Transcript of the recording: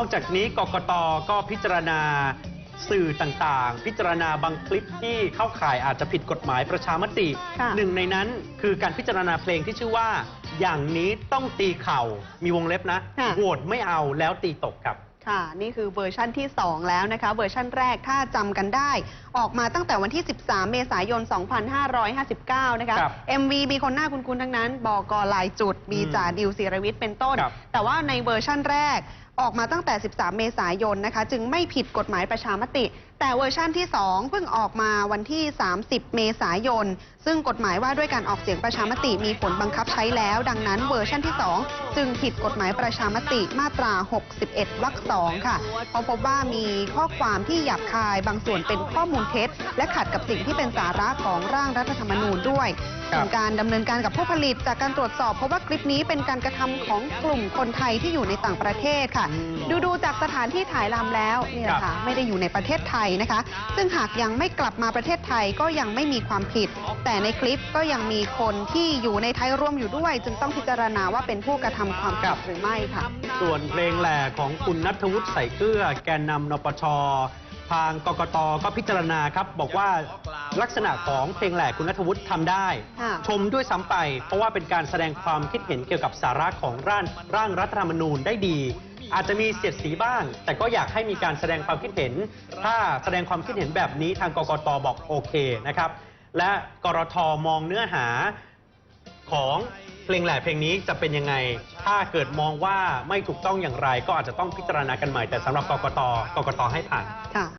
อกจากนี้กกตก็พิจารณาสื่อต่างๆ พิจารณาบางคลิปที่เข้าข่ายอาจจะผิดกฎหมายประชามติ ค่ะหนึ่งในนั้นคือการพิจารณาเพลงที่ชื่อว่า อย่างนี้ต้องตีเข่า มีวงเล็บนะค่ะ โหวตไม่เอาแล้วตีตกครับ ค่ะ นี่คือเวอร์ชั่นที่ 2 แล้วนะคะ เวอร์ชั่นแรกถ้าจำกันได้ ออกมาตั้งแต่วันที่ 13 เมษายน 2559 นะคะ ครับ MV มีคนหน้าคุ้นๆทั้งนั้น บอกลายจุด มีอืมจ่าดิวศิรวิทย์เป็นต้น ครับแต่ว่าในเวอร์ชั่นแรก ออกมาตั้งแต่ 13 เมษายนนะคะ จึงไม่ผิดกฎหมายประชามติ แต่เวอร์ชั่นที่ 2 เพิ่งออกมาวันที่ 30 เมษายน ซึ่งกฎหมายว่าด้วยการออกเสียงประชามติมีผลบังคับใช้แล้ว ดังนั้นเวอร์ชั่นที่ 2 จึงผิดกฎหมายประชามติมาตรา 61 วรรคสองค่ะเพราะพบว่ามีข้อความที่หยาบคายบางส่วนเป็นข้อมูลเท็จ และขัดกับสิ่งที่เป็นสาระของร่างรัฐธรรมนูญด้วย ส่วนการดำเนินการกับผู้ผลิตจากการตรวจสอบ เพราะว่าคลิปนี้เป็นการกระทำของกลุ่มคนไทยที่อยู่ในต่างประเทศค่ะอืมดูดูจากสถานที่ถ่ายรำแล้วนี่แหละค่ะไม่ได้อยู่ในประเทศไทยนะคะ ซึ่งหากยังไม่กลับมาประเทศไทยก็ยังไม่มีความผิด แต่ในคลิปก็ยังมีคนที่อยู่ในไทยร่วมอยู่ด้วย จึงต้องพิจารณาว่าเป็นผู้กระทำความผิดหรือไม่ค่ะ ส่วนเพลงแหล่ของคุณนัทวุฒิใส่เกลือแกนนำนปชทางกกตก็พิจารณาครับ บอกว่า ลักษณะของเพลงแหล่คุณนัทวุฒิทำได้ค่ะชมด้วยซ้ำไป เพราะว่าเป็นการแสดงความคิดเห็นเกี่ยวกับสาระของร่างร่างรัฐธรรมนูญได้ดี อาจจะมีเสียดสีบ้าง แต่ก็อยากให้มีการแสดงความคิดเห็น ถ้าแสดงความคิดเห็นแบบนี้ทางกกตบอกโอเคนะครับและกรทมองเนื้อหาของเพลงแหล่เพลงนี้จะเป็นยังไง ถ้าเกิดมองว่าไม่ถูกต้องอย่างไร ก็อาจจะต้องพิจารณากันใหม่ แต่สำหรับกกตกกตให้ผ่านค่ะ